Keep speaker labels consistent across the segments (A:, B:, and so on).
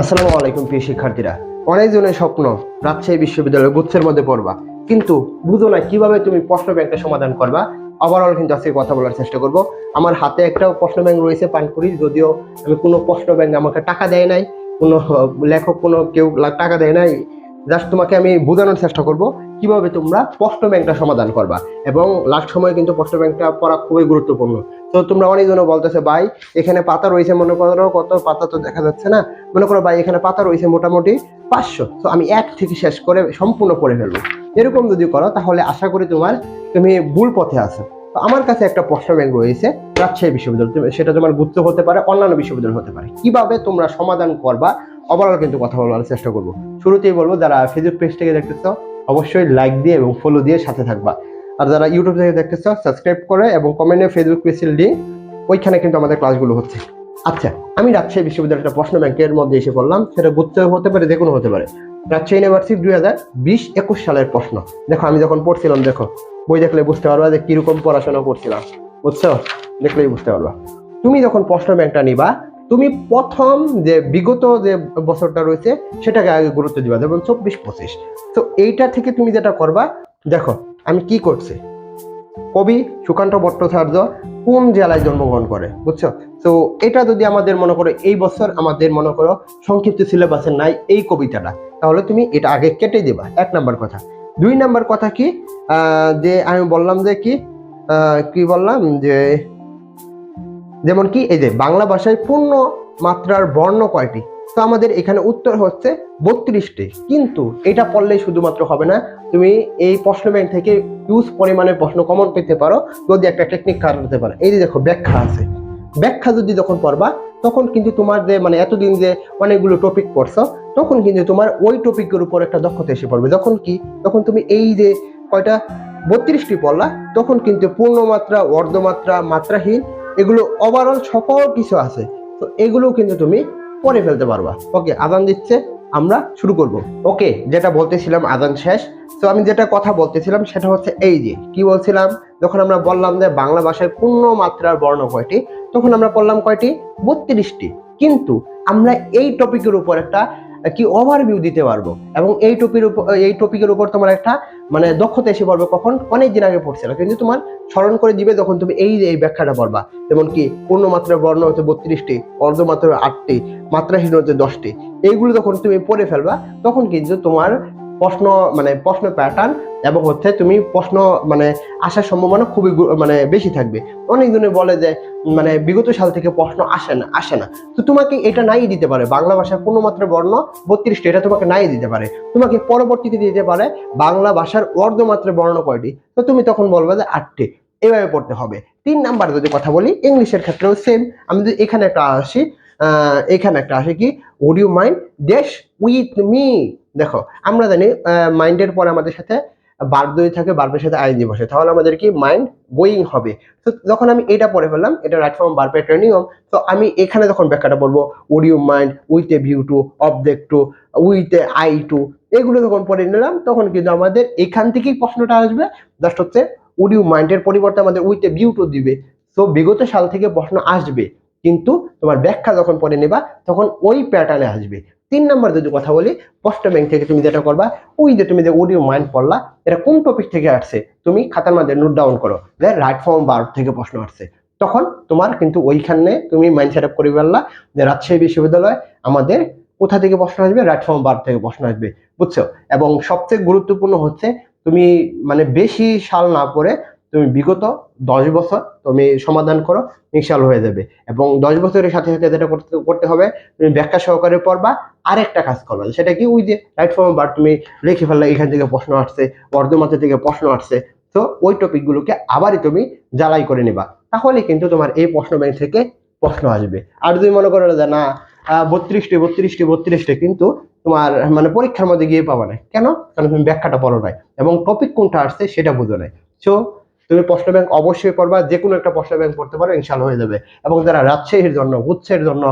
A: আসসালামু আলাইকুম, প্রিয় শিক্ষার্থীরা। অনেকজনের স্বপ্ন, রাজশাহী বিশ্ববিদ্যালয়ের গুচ্ছের মধ্যে পড়বা। কিন্তু বুঝো না কীভাবে তুমি প্রশ্ন ব্যাংকটা সমাধান করবা। ওভারঅল কিন্তু আজকে কথা বলার চেষ্টা করব। আমার হাতে একটা প্রশ্ন ব্যাংক রয়েছে, পানকুড়ি। যদিও আমি কোনো প্রশ্ন ব্যাংক আমাকে টাকা দেয় নাই, কোনো লেখক কোনো কেউ টাকা দেয় নাই জাস্ট তোমাকে আমি বোঝানোর চেষ্টা করব কীভাবে তোমরা প্রশ্ন ব্যাংকটা সমাধান করবা। এবং লাস্ট সময় কিন্তু প্রশ্ন ব্যাংকটা পড়া খুবই গুরুত্বপূর্ণ। তো তোমরা অনেকজনও বলতেছে, ভাই, এখানে পাতা রয়েছে। মনে করো, কত পাতা তো দেখা যাচ্ছে না। মনে করো, ভাই, এখানে পাতা রয়েছে মোটামুটি পাঁচশো। তো আমি এক থেকে শেষ করে সম্পূর্ণ পড়ে ফেলব। এরকম যদি করো, তাহলে আশা করি তোমার তুমি ভুল পথে আছো। তো আমার কাছে একটা প্রশ্ন ব্যাংক রয়েছে, রাজশাহী বিশ্ববিদ্যালয়। সেটা তোমার গুপ্ত হতে পারে, অন্যান্য বিশ্ববিদ্যালয় হতে পারে। কীভাবে তোমরা সমাধান করবা ওভারঅল কিন্তু কথা বলার চেষ্টা করব। শুরুতেই বলব, যারা ফেসবুক পেজ থেকে দেখতেছো, অবশ্যই লাইক দিয়ে এবং ফলো দিয়ে সাথে থাকবা। আর যারা ইউটিউব থেকে দেখতেছো সাবস্ক্রাইব করে এবং কমেন্টে ফেসবুক পেজের লিঙ্ক ওইখানে কিন্তু আমাদের ক্লাসগুলো হচ্ছে। আচ্ছা আমি রাজশাহী বিশ্ববিদ্যালয়ের প্রশ্ন ব্যাংকের মধ্যে এসে পড়লাম, সেটা গুচ্ছ হতে পারে যে কোনো হতে পারে। রাজশাহী ইউনিভার্সিটি দুই হাজার বিশ একুশ সালের প্রশ্ন। দেখো, আমি যখন পড়ছিলাম, দেখো, বই দেখলে বুঝতে পারবা যে কীরকম পড়াশোনা করছিলাম। বুঝছ? দেখলেই বুঝতে পারবা। তুমি যখন প্রশ্ন ব্যাংকটা নিবা তুমি প্রথম যে বিগত যে বছরটা রয়েছে, সেটাকে আগে গুরুত্ব দিবা, যেমন চব্বিশ পঁচিশ। তো এইটা থেকে তুমি যেটা করবা, দেখো, আমি কি করছি? কবি সুকান্ত ভট্টাচার্য কোন জেলায় জন্মগ্রহণ করে, বুঝছ? তো এটা যদি আমাদের মনে করো, এই বছর আমাদের মনে করো সংক্ষিপ্ত সিলেবাসে নাই এই কবিতাটা, তাহলে তুমি এটা আগে কেটে দিবা, এক নাম্বার কথা। দুই নাম্বার কথা কি? যে আমি বললাম যে কি? কি বললাম? যে যেমন কি, এই যে বাংলা ভাষায় পূর্ণ মাত্রার বর্ণ কয়টি? তো আমাদের এখানে উত্তর হচ্ছে বত্রিশটি। কিন্তু এটা পড়লেই শুধুমাত্র হবে না, তুমি এই প্রশ্ন ব্যাংক থেকে হিউজ পরিমাণে প্রশ্ন কমন পেতে পারো, যদি একটা টেকনিক কাজ হতে পারে। এই যে দেখো, ব্যাখ্যা আছে। ব্যাখ্যা যদি যখন পড়বা, তখন কিন্তু তোমার যে মানে এতদিন যে অনেকগুলো টপিক পড়ছো, তখন কিন্তু তোমার ওই টপিকের উপর একটা দক্ষতা এসে পড়বে। যখন কি তখন তুমি এই যে কয়টা, বত্রিশটি পড়লা, তখন কিন্তু পূর্ণমাত্রা অর্ধমাত্রা মাত্রাহীন এগুলো ওভারঅল সকল কিছু আছে। তো এগুলো কিন্তু তুমি পরে ফেলতে পারবা। ওকে আদান দিচ্ছে, আমরা শুরু করব। ওকে যেটা বলতেছিলাম আদান শেষ। তো আমি যেটা কথা বলতেছিলাম সেটা হচ্ছে এই যে, কি বলছিলাম? যখন আমরা বললাম যে বাংলা ভাষায় পূর্ণ মাত্রার বর্ণ কয়টি, তখন আমরা বললাম কয়টি? বত্রিশটি। কিন্তু আমরা এই টপিকের উপর একটা কি ওভারভিউ দিতে পারব? এবং এই টপির উপর, এই টপিকের উপর তোমার একটা মানে দক্ষতা এসে পড়বে কখন? অনেক দিন আগে পড়ছিল কিন্তু তোমার স্মরণ করে দিবে যখন তুমি এই এই ব্যাখ্যাটা পড়বা। যেমন কি পূর্ণমাত্রার বর্ণ হচ্ছে বত্রিশটি অর্ধমাত্রার আটটি, মাত্রাহীন হচ্ছে দশটি। এইগুলো যখন তুমি পড়ে ফেলবা, তখন কিন্তু তোমার প্রশ্ন মানে প্রশ্ন প্যাটার্ন এবং হচ্ছে তুমি প্রশ্ন মানে আসার সম্ভাবনা খুবই মানে বেশি থাকবে। অনেকজনে বলে যে মানে বিগত সাল থেকে প্রশ্ন আসে না আসে না। তো তোমাকে এটা নাই দিতে পারে। বাংলা ভাষার কোনো মাত্র বর্ণ বত্রিশটি এটা তোমাকে নাই দিতে পারে। তোমাকে পরবর্তীতে দিতে পারে বাংলা ভাষার অর্ধমাত্রা বর্ণ কয়টি? তো তুমি তখন বলবে যে আটটি এভাবে পড়তে হবে। তিন নাম্বার যদি কথা বলি, ইংলিশের ক্ষেত্রেও সেম আমি যদি এখানে একটা আসি এখানে একটা আসে কি? Would you mind dash with me দেখো, আমরা জানি মাইন্ডের পরে আমাদের সাথে বার্ব যদি থাকে বার্বের সাথে আইনজি বসে। তাহলে আমাদের কি? মাইন্ড গোয়িং হবে। তো যখন আমি এটা পড়ে ফেললাম, এটা রাইট ফর্ম বার্বের একটা নিয়ম, তো আমি এখানে যখন ব্যাখ্যাটা বলব would you mind with a view to object to with a eye to এগুলো যখন পড়ে নিলাম, তখন কিন্তু আমাদের এখান থেকেই প্রশ্নটা আসবে। জাস্ট হচ্ছে উড ইউ মাইন্ডের পরিবর্তে আমাদের উইথ এ ভিউ টু দিবে। তো বিগত সাল থেকে প্রশ্ন আসবে। কিন্তু তোমার ব্যাখ্যা যখন পড়ে নেবা, তখন ওই প্যাটার্নে আসবে। তিন নাম্বার যদি কথা বলি প্রশ্ন ব্যাংক থেকে তুমি যেটা করবা, ওই যে তুমি যে অডিও মাইন্ড পড়লা, এটা কোন টপিক থেকে আসছে, তুমি খাতার মধ্যে নোট ডাউন করো। যে রাইট ফর্ম বার থেকে প্রশ্ন আসছে। তখন তোমার কিন্তু ওইখানে তুমি মাইন্ড সেট আপ করে ফেললা যে রাজশাহী বিশ্ববিদ্যালয় আমাদের কোথা থেকে প্রশ্ন আসবে রাইট ফর্ম বার থেকে প্রশ্ন আসবে। বুঝছ? এবং সবচেয়ে গুরুত্বপূর্ণ হচ্ছে, তুমি মানে বেশি সাল না পড়ে তুমি বিগত দশ বছর তুমি সমাধান করো ইনশাল হয়ে যাবে। এবং দশ বছরের সাথে সাথে যেটা করতে করতে হবে, তুমি ব্যাখ্যা সহকারে পড়বা, আরেকটা কাজ করবা। সেটা কি? ওই যে রাইট ফর্ম বার তুমি লিখে ফেললে, এখান থেকে প্রশ্ন আসছে অর্ধমাত্রা থেকে প্রশ্ন আসছে। তো ওই টপিকগুলোকে আবারই তুমি জ্বালাই করে নেবা। তাহলে কিন্তু তোমার এই প্রশ্ন ব্যাংক থেকে প্রশ্ন আসবে। আর যদি মনে করো যে না বত্রিশটি বত্রিশটি বত্রিশটি কিন্তু তোমার মানে পরীক্ষার মধ্যে গিয়ে পাবা না কেন? কারণ তুমি ব্যাখ্যাটা পড়ো নাই। এবং টপিক কোনটা আসছে সেটা বুঝো নাই। সো তুমি প্রশ্ন ব্যাংক অবশ্যই পড়বা যে কোনো একটা প্রশ্ন ব্যাংক করতে পারো ইনশাল্লাহ হয়ে যাবে। এবং যারা রাজশাহীর জন্য, গুচ্ছের জন্য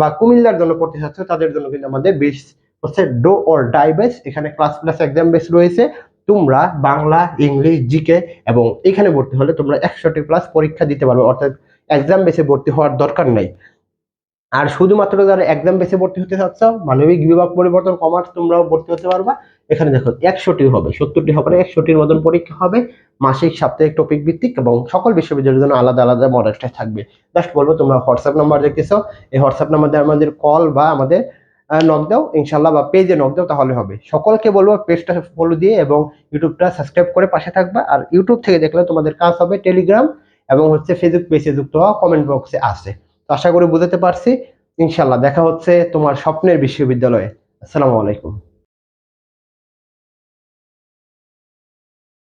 A: বা কুমিল্লার জন্য পড়তে চাচ্ছ, তাদের জন্য কিন্তু আমাদের বেশ হচ্ছে ডো অর ডাই বেস এখানে ক্লাস প্লাস এক্সাম বেস রয়েছে। তোমরা বাংলা, ইংলিশ জিকে এবং এখানে ভর্তি হলে তোমরা একশোটি প্লাস পরীক্ষা দিতে পারবে। অর্থাৎ এক্সাম বেসে ভর্তি হওয়ার দরকার নাই। আর শুধুমাত্র যারা একদম বেশি ভর্তি হতে চাচ্ছ, মানবিক বিভাগ পরিবর্তন, কমার্স তোমরাও ভর্তি হতে পারবা। এখানে দেখো একশোটি হবে, সত্তরটি হবে একশোটির মতন পরীক্ষা হবে। মাসিক, সাপ্তাহিক টপিক ভিত্তিক এবং সকল বিশ্ববিদ্যালয়ের জন্য আলাদা আলাদা মডেল থাকবে। জাস্ট বলব, তোমরা হোয়াটসঅ্যাপ নাম্বার দেখতেছো, এই হোয়াটসঅ্যাপ নাম্বারে আমাদের কল বা আমাদের নক দাও ইনশাল্লাহ বা পেজে নক দাও, তাহলে হবে। সকলকে বলব পেজটা ফলো দিয়ে এবং ইউটিউবটা সাবস্ক্রাইব করে পাশে থাকবা। আর ইউটিউব থেকে দেখলে তোমাদের কাজ হবে টেলিগ্রাম এবং হচ্ছে ফেসবুক পেজে যুক্ত হওয়া কমেন্ট বক্সে আছে। আশা করি বুঝতে পারছি। ইনশাল্লাহ দেখা হচ্ছে তোমার স্বপ্নের বিশ্ববিদ্যালয়ে। আসসালামু আলাইকুম।